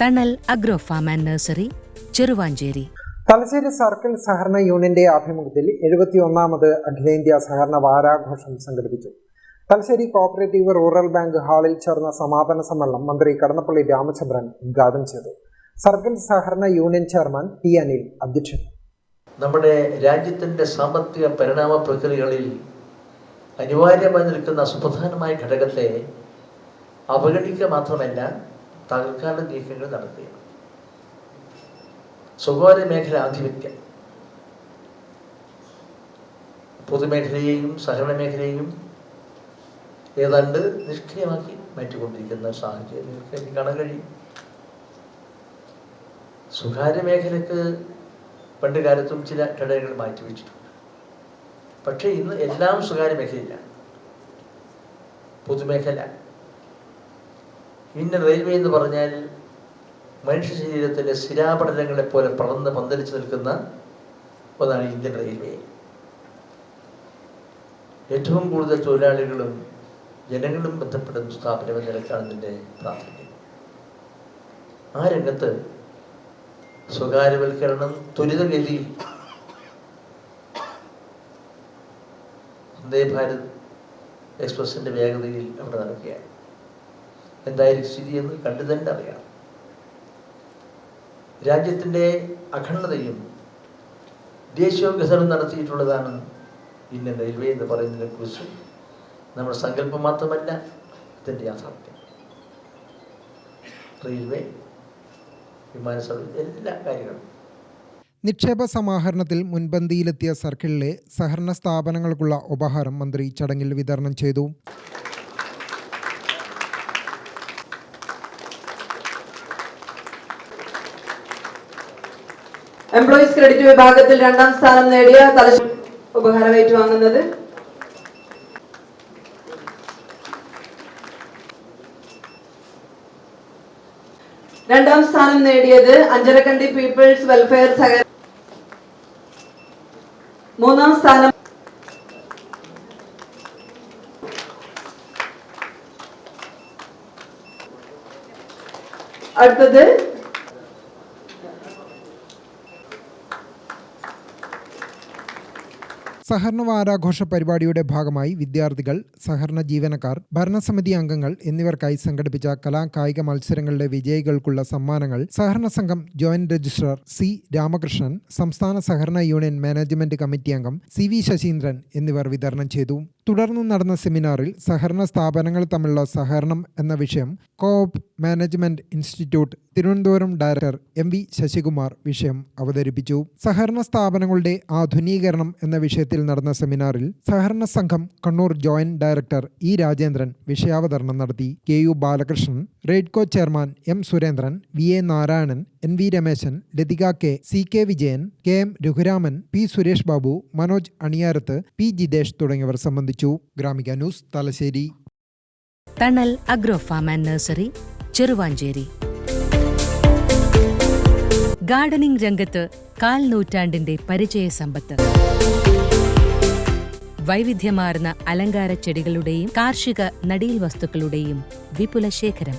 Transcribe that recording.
Thanal agro farm and nursery Cheruvanchery. Thalassery circle സഹകരണ യൂണിയന്റെ ആഭിമുഖ്യത്തിൽ എഴുപത്തിയൊന്നാമത് അഖിലേന്ത്യാ സഹകരണ വാരാഘോഷം സംഘടിപ്പിച്ചു. തലശ്ശേരി കോപ്പറേറ്റീവ് റൂറൽ ബാങ്ക് ഹാളിൽ ചേർന്ന സമാപന സമ്മേളനം മന്ത്രി കടന്നപ്പള്ളി രാമചന്ദ്രൻ ഉദ്ഘാടനം ചെയ്തു. സർക്കിൾ സഹകരണ യൂണിയൻ ചെയർമാൻ ടി അനിൽ അധ്യക്ഷൻ. നമ്മുടെ രാജ്യത്തിന്റെ സാമ്പത്തിക പരിണാമ പ്രക്രിയകളിൽ അനിവാര്യമായി നിൽക്കുന്ന സുപ്രധാനമായ ഘടകത്തെ അവഗണിക്കുക മാത്രമല്ല തൽക്കാല നീക്കങ്ങൾ നടത്തുകയാണ്. സ്വകാര്യ മേഖല ആധിപത്യം. പൊതുമേഖലയെയും സഹകരണ മേഖലയെയും ഏതാണ്ട് നിഷ്ക്രിയമാക്കി മാറ്റിക്കൊണ്ടിരിക്കുന്ന സാഹചര്യം നിങ്ങൾക്ക് എനിക്ക് കാണാൻ കഴിയും. സ്വകാര്യ മേഖലക്ക് പണ്ട് കാലത്തും ചില ഘടകങ്ങൾ മാറ്റിവെച്ചിട്ടുണ്ട് പക്ഷേ ഇന്ന് എല്ലാം സ്വകാര്യ മേഖലയിലാണ് പൊതുമേഖല പിന്നെ റെയിൽവേ എന്ന് പറഞ്ഞാൽ മനുഷ്യ ശരീരത്തിന്റെ ശിലാപടലങ്ങളെ പോലെ പറന്ന് പന്തലിച്ച് നിൽക്കുന്ന ഒന്നാണ് ഇന്ത്യൻ റെയിൽവേ ഏറ്റവും കൂടുതൽ തൊഴിലാളികളും ജനങ്ങളും ബന്ധപ്പെടുന്ന സ്ഥാപനം എന്ന നിലക്കാണ് ഇതിന്റെ പ്രാധാന്യം. ആ രംഗത്ത് സ്വകാര്യവൽക്കരണം ത്വരിതഗതി വന്ദേ ഭാരത് എക്സ്പ്രസിന്റെ വേഗതയിൽ അവിടെ നടക്കുകയാണ്. എന്തായിരിക്കും സ്ഥിതി എന്ന് കണ്ടു തന്നെ അറിയാം. രാജ്യത്തിന്റെ അഖണ്ഡതയും ദേശീയോദ്ഗ്രഥനം നടത്തിയിട്ടുള്ളതാണ് ഇന്ത്യൻ റെയിൽവേ എന്ന് പറയുന്നതിനെ കുറിച്ച് നമ്മുടെ സങ്കല്പം മാത്രമല്ല ഇതിന്റെ യാഥാർത്ഥ്യം. റെയിൽവേ വിമാന സർവീസ് എല്ലാ കാര്യങ്ങളും. നിക്ഷേപ സമാഹരണത്തിൽ മുൻപന്തിയിലെത്തിയ സർക്കിളിലെ സഹകരണ സ്ഥാപനങ്ങൾക്കുള്ള ഉപഹാരം മന്ത്രി ചടങ്ങിൽ വിതരണം ചെയ്തു. എംപ്ലോയീസ് ക്രെഡിറ്റ് വിഭാഗത്തിൽ രണ്ടാം സ്ഥാനം നേടിയ തലശ്ശേരി ഉപഹാരം ഏറ്റുവാങ്ങുന്നത്. രണ്ടാം സ്ഥാനം നേടിയത് അഞ്ചരക്കണ്ടി പീപ്പിൾസ് വെൽഫെയർ സഹകരണ മൂന്നാം സ്ഥാനം അടുത്തത് സഹകരണ വാരാഘോഷ പരിപാടിയുടെ ഭാഗമായി വിദ്യാർത്ഥികൾ സഹകരണ ജീവനക്കാർ ഭരണസമിതി അംഗങ്ങൾ എന്നിവർക്കായി സംഘടിപ്പിച്ച കലാ കായിക മത്സരങ്ങളിലെ വിജയികൾക്കുള്ള സമ്മാനങ്ങൾ സഹകരണ സംഘം ജോയിന്റ് രജിസ്ട്രാർ സി രാമകൃഷ്ണൻ സംസ്ഥാന സഹകരണ യൂണിയൻ മാനേജ്മെന്റ് കമ്മിറ്റി അംഗം സി വി ശശീന്ദ്രൻ എന്നിവർ വിതരണം ചെയ്തു. തുടർന്ന് നടന്ന സെമിനാറിൽ സഹകരണ സ്ഥാപനങ്ങൾ തമ്മിലുള്ള സഹകരണം എന്ന വിഷയം coop management institute Thiruvananthapuram director M V Sasikumar വിഷയം അവതരിപ്പിച്ചു. സഹകരണ സ്ഥാപനങ്ങളുടെ ആധുനീകരണം എന്ന വിഷയത്തിൽ നടന്ന സെമിനാറിൽ സഹകരണ സംഘം Kannur joint director E Rajendran വിഷയാവതരണം നടത്തി. K U Balakrishnan Raidco chairman M Surendran V A Narayanan N V Rameshan Lathika K C K Vijayan K M Raghuraman P Suresh Babu Manoj Aniyarath P Jithesh തുടങ്ങിയവർ സംബന്ധിച്ചു. Gramika news Thalassery. Thanal agro farm and nursery Cheruvanchery. Gardening രംഗത്ത് കാൽ നൂറ്റാണ്ടിന്റെ പരിചയ സമ്പത്ത്. വൈവിധ്യമാർന്ന അലങ്കാര ചെടികളുടെയും കാർഷിക നടീൽ വസ്തുക്കളുടെയും വിപുല ശേഖരം